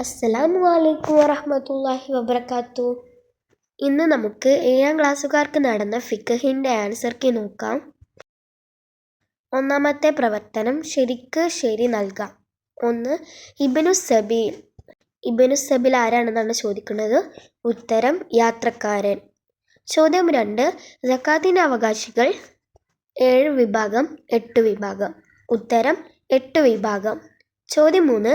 അസ്സലാമു അലൈക്കും വറഹ്മത്തുള്ളാഹി വബർക്കാത്തു ഇന്ന് നമുക്ക് ഏഴാം ക്ലാസ്സുകാർക്ക് നടന്ന ഫിഖഹിന്റെ ആൻസർക്ക് നോക്കാം. ഒന്നാമത്തെ പ്രവർത്തനം ശരിക്ക് ശരി നൽകാം. ഒന്ന് ഇബനു സബീൽ. ഇബനു സബീൽ ആരാണെന്നാണ് ചോദിക്കുന്നത്? ഉത്തരം യാത്രക്കാരൻ. ചോദ്യം രണ്ട് ജക്കാത്തിന്റെ അവകാശികൾ ഏഴ് വിഭാഗം എട്ട് വിഭാഗം. ഉത്തരം എട്ട് വിഭാഗം. ചോദ്യം മൂന്ന്.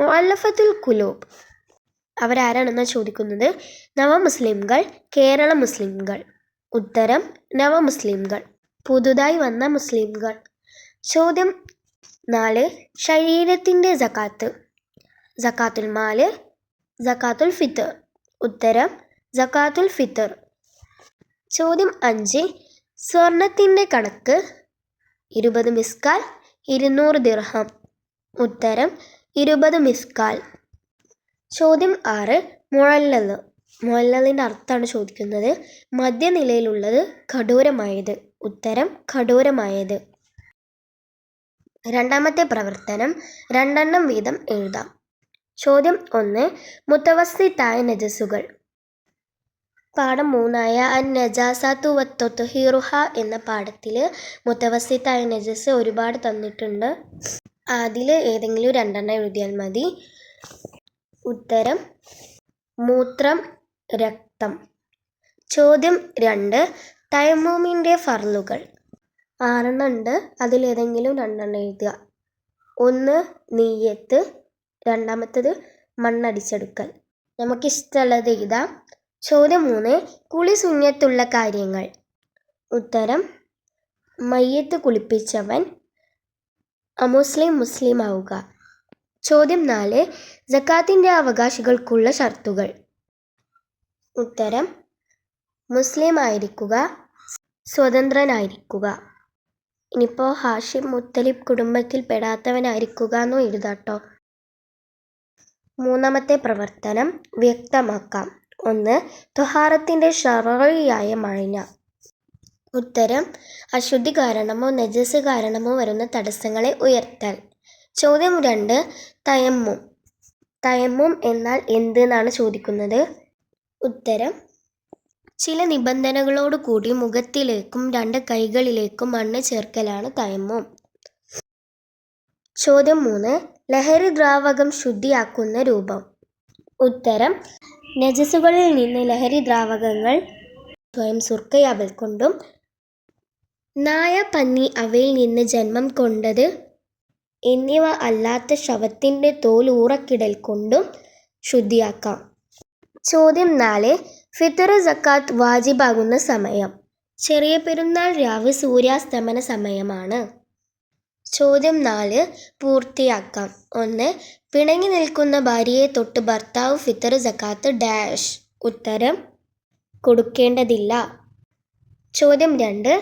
മുഅല്ലഫത്തുൽ കുലൂബ് അവരാരാണെന്നാണ് ചോദിക്കുന്നത്? നവമുസ്ലിംകൾ കേരള മുസ്ലിംകൾ. ഉത്തരം നവമുസ്ലിംകൾ. പുതുതായി വന്ന മുസ്ലിംകൾ. ചോദ്യം നാല് ശരീരത്തിന്റെ ജക്കാത്ത് ജക്കാത്തുൽ മാൽ ജക്കാത്തുൽ ഫിത്തർ ഉത്തരം ജക്കാത്തുൽ ഫിത്തർ ചോദ്യം അഞ്ച് സ്വർണത്തിന്റെ കണക്ക് ഇരുപത് മിസ്കാൽ ഇരുന്നൂറ് ദിർഹം. ഉത്തരം ഇരുപത് മിസ്കാൽ ചോദ്യം ആറ് മുഴല്ലത് മുഴല്ലതിന്റെ അർത്ഥമാണ് ചോദിക്കുന്നത്. മധ്യനിലയിലുള്ളത് കഠോരമായത്. ഉത്തരം കഠോരമായത്. രണ്ടാമത്തെ പ്രവർത്തനം രണ്ടെണ്ണം വീതം എഴുതാം. ചോദ്യം ഒന്ന് മുത്തവസ്തിത്തായ നജസുകൾ പാഠം മൂന്നായ അൻ നജാസാത്തു വത്തൊത്തുഹിറുഹ എന്ന പാഠത്തിൽ മുത്തവസ്തിത്തായ നജസ് ഒരുപാട് തന്നിട്ടുണ്ട്. അതിൽ ഏതെങ്കിലും രണ്ടെണ്ണം എഴുതിയാൽ മതി. ഉത്തരം മൂത്രം രക്തം. ചോദ്യം രണ്ട് തൈമൂമിന്റെ ഫർലുകൾ. ആറെണ്ണം ഉണ്ട്. അതിലേതെങ്കിലും രണ്ടെണ്ണം എഴുതുക. ഒന്ന് നെയ്യത്ത്. രണ്ടാമത്തത് മണ്ണടിച്ചെടുക്കൽ. നമുക്കിഷ്ടമുള്ളത് എഴുതാം. ചോദ്യം മൂന്ന് കുളി ശൂന്യത്തുള്ള കാര്യങ്ങൾ. ഉത്തരം മയ്യത്ത് കുളിപ്പിച്ചവൻ അമുസ്ലിം മുസ്ലിം ആവുക. ചോദ്യം നാല് ജക്കാത്തിന്റെ അവകാശികൾക്കുള്ള ഷർത്തുകൾ. ഉത്തരം മുസ്ലിം ആയിരിക്കുക സ്വതന്ത്രനായിരിക്കുക. ഇനിയിപ്പോൾ ഹാഷിം മുത്തലിബ് കുടുംബത്തിൽ പെടാത്തവനായിരിക്കുക എന്നും എഴുതാട്ടോ. മൂന്നാമത്തെ പ്രവർത്തനം വ്യക്തമാക്കാം. ഒന്ന് തൊഹാറത്തിന്റെ ഷറയായ മഴഞ്ഞ ഉത്തരം അശുദ്ധി കാരണമോ നജസ് കാരണമോ വരുന്ന തടസ്സങ്ങളെ ഉയർത്തൽ ചോദ്യം രണ്ട് തയമ്മും. തയമ്മും എന്നാൽ എന്ത് എന്നാണ് ചോദിക്കുന്നത്? ഉത്തരം ചില നിബന്ധനകളോട് കൂടി മുഖത്തിലേക്കും രണ്ട് കൈകളിലേക്കും മണ്ണ് ചേർക്കലാണ് തയമ്മും. ചോദ്യം മൂന്ന് ലഹരി ദ്രാവകം ശുദ്ധിയാക്കുന്ന രൂപം. ഉത്തരം നജസുകളിൽ നിന്ന് ലഹരി ദ്രാവകങ്ങൾ സ്വയം സുർക്കയാവൽ കൊണ്ടും നായ പന്നി അവയിൽ നിന്ന് ജന്മം കൊണ്ടത് എന്നിവ അല്ലാത്ത ശവത്തിന്റെ തോൽ ഊറക്കിടൽ കൊണ്ടും ശുദ്ധിയാക്കാം. ചോദ്യം നാല് ഫിത്തർ സക്കാത്ത് വാജിബാകുന്ന സമയം. ചെറിയ പെരുന്നാൾ രാവ് സൂര്യാസ്തമന സമയമാണ്. ചോദ്യം നാല് പൂർത്തിയാക്കാം. ഒന്ന് പിണങ്ങി നിൽക്കുന്ന ഭാര്യയെ തൊട്ട് ഭർത്താവ് ഫിത്തർ സക്കാത്ത് ഡാഷ്. ഉത്തരം കൊടുക്കേണ്ടതില്ല. ചോദ്യം രണ്ട്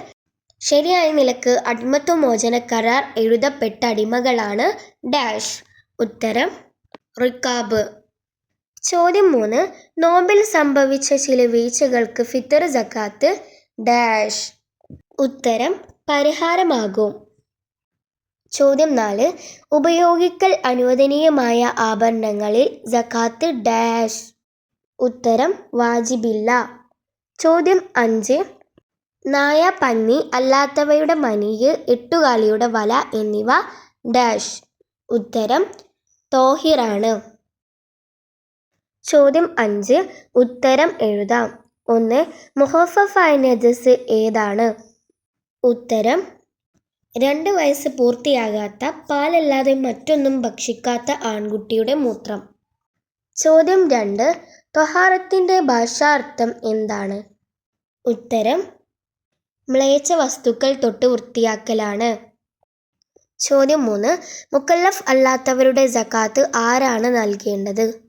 ശരിയായ നിലയ്ക്ക് അടിമത്വമോചന കരാർ എഴുതപ്പെട്ട അടിമകളാണ് ഡാഷ്. ഉത്തരം റിക്കാബ്. ചോദ്യം മൂന്ന്. നോമ്പിൽ സംഭവിച്ച ചില വീഴ്ചകൾക്ക് ഫിത്തർ ജക്കാത്ത് ഡാഷ്. ഉത്തരം പരിഹാരമാകും. ചോദ്യം നാല്. ഉപയോഗിക്കൽ അനുവദനീയമായ ആഭരണങ്ങളിൽ ജക്കാത്ത് ഡാഷ്. ഉത്തരം വാജിബില്ല. ചോദ്യം അഞ്ച്. നായ പന്നി അല്ലാത്തവയുടെ മനിയ് എട്ടുകാലിയുടെ വല എന്നിവ. ഡാഷ്. ഉത്തരം തോഹിറാണ്. ചോദ്യം അഞ്ച്. ഉത്തരം എഴുതാം. ഒന്ന് മുഹഫഫായ നജസ് ഏതാണ്? ഉത്തരം രണ്ട് വയസ്സ് പൂർത്തിയാകാത്ത പാലല്ലാതെ മറ്റൊന്നും ഭക്ഷിക്കാത്ത ആൺകുട്ടിയുടെ മൂത്രം. ചോദ്യം രണ്ട്. തൊഹാറത്തിന്റെ ഭാഷാർത്ഥം എന്താണ്? ഉത്തരം മ്ലേച്ഛ വസ്തുക്കൾ തൊട്ട് വൃത്തിയാക്കലാണ്. ചോദ്യം മൂന്ന്. മുക്കല്ലഫ് അല്ലാത്തവരുടെ ജക്കാത്ത് ആരാണ് നൽകേണ്ടത്?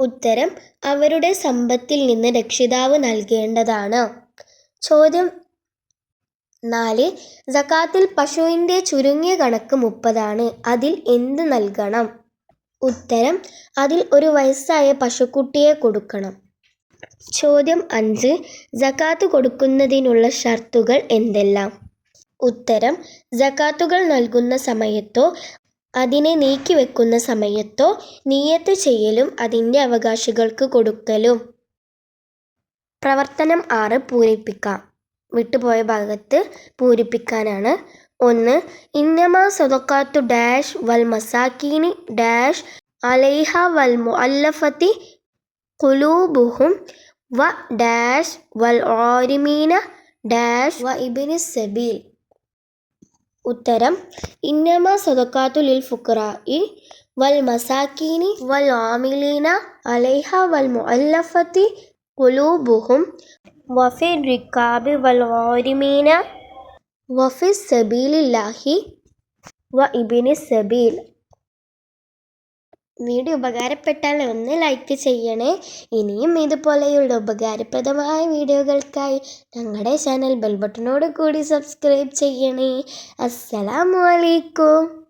ഉത്തരം അവരുടെ സമ്പത്തിൽ നിന്ന് രക്ഷിതാവ് നൽകേണ്ടതാണ്. ചോദ്യം നാല്. ജക്കാത്തിൽ പശുവിന്റെ ചുരുങ്ങിയ കണക്ക് മുപ്പതാണ്. അതിൽ എന്ത് നൽകണം? ഉത്തരം അതിൽ ഒരു വയസ്സായ പശുക്കുട്ടിയെ കൊടുക്കണം. ചോദ്യം അഞ്ച്. സക്കാത്ത് കൊടുക്കുന്നതിനുള്ള ഷർത്തുകൾ എന്തെല്ലാം? ഉത്തരം ജക്കാത്തുകൾ നൽകുന്ന സമയത്തോ അതിനെ നീക്കിവെക്കുന്ന സമയത്തോ നീയത്ത് ചെയ്യലും അതിന്റെ അവകാശികൾക്ക് കൊടുക്കലും. പ്രവർത്തനം ആറ് പൂരിപ്പിക്കാം. വിട്ടുപോയ ഭാഗത്ത് പൂരിപ്പിക്കാനാണ്. ഒന്ന് ഇന്നമ സൊതക്കാത്തു ഡാഷ് വൽ മസാക്കീനി ഡാഷ് അലൈഹ വൽ മുഅല്ലഫത്തി ഖുലൂബുഹും വ ഡാഷ് വൽ ആരിമീന ഡാഷ് വ ഇബിന് സബീൽ ഉത്തരം ഇന്നമ സദക്കാത്തു ലിൽ ഫുഖറാഇ വൽ മസാക്കീനി വൽ ആമിലീന അലൈഹ വൽ മുഅല്ലഫത്തി ഖുലൂബുഹും വഫി റിക്കാബി വൽ ആരിമീന വഫി സബീലില്ലാഹി വ ഇബിന് സബീൽ വീഡിയോ ഉപകാരപ്പെട്ടാൽ ഒന്ന് ലൈക്ക് ചെയ്യണേ. ഇനിയും ഇതുപോലെയുള്ള ഉപകാരപ്രദമായ വീഡിയോകൾക്കായി ഞങ്ങളുടെ ചാനൽ ബെൽബട്ടനോട് കൂടി സബ്സ്ക്രൈബ് ചെയ്യണേ. അസ്സലാമു അലൈക്കും.